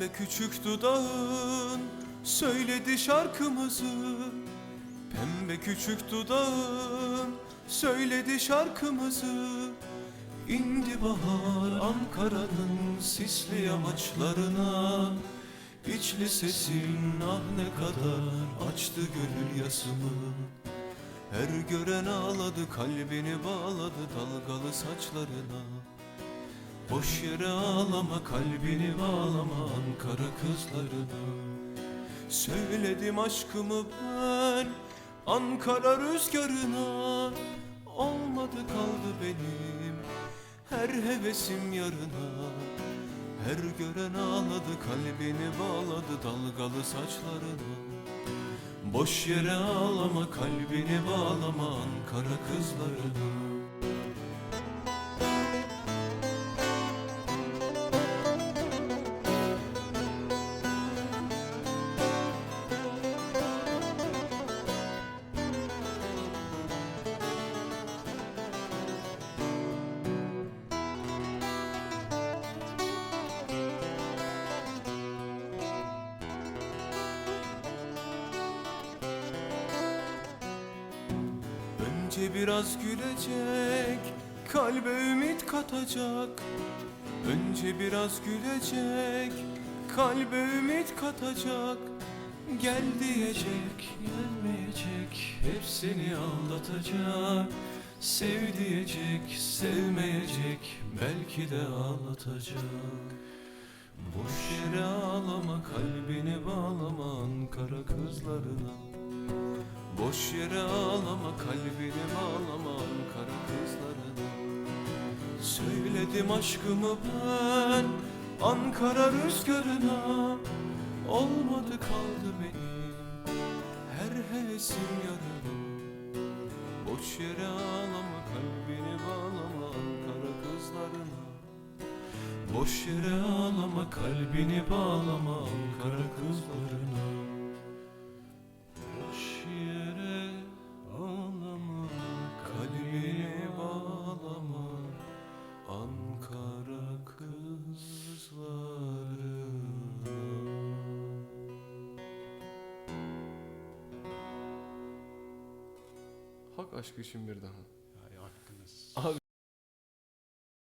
Pembe küçük dudağın söyledi şarkımızı. Pembe küçük dudağın söyledi şarkımızı. İndi bahar Ankara'nın sisli yamaçlarına. İçli sesin ah ne kadar açtı gönül yasımı. Her gören ağladı kalbini bağladı dalgalı saçlarına Boş yere ağlama kalbini bağlama Ankara kızlarına Söyledim aşkımı ben Ankara rüzgarına. Olmadı kaldı benim Her hevesim yarına. Her gören ağladı kalbini bağladı Dalgalı saçlarına Boş yere ağlama kalbini bağlama Ankara kızlarına Önce biraz gülecek, kalbe ümit katacak. Önce biraz gülecek, kalbe ümit katacak. Gel diyecek, gelmeyecek, hepsini aldatacak. Sev diyecek, sevmeyecek, belki de ağlatacak. Boş yere ağlama, kalbini bağlama Ankara kızlarına. Boş yere ağlama kalbini Söyledim aşkımı ben. Ankara rüzgarına Olmadı kaldı benim. Her hevesim yarına. Boş yere ağlama kalbini bağlama Ankara kızlarına. Boş yere ağlama kalbini bağlama Ankara kızlarına Hak aşkı için bir daha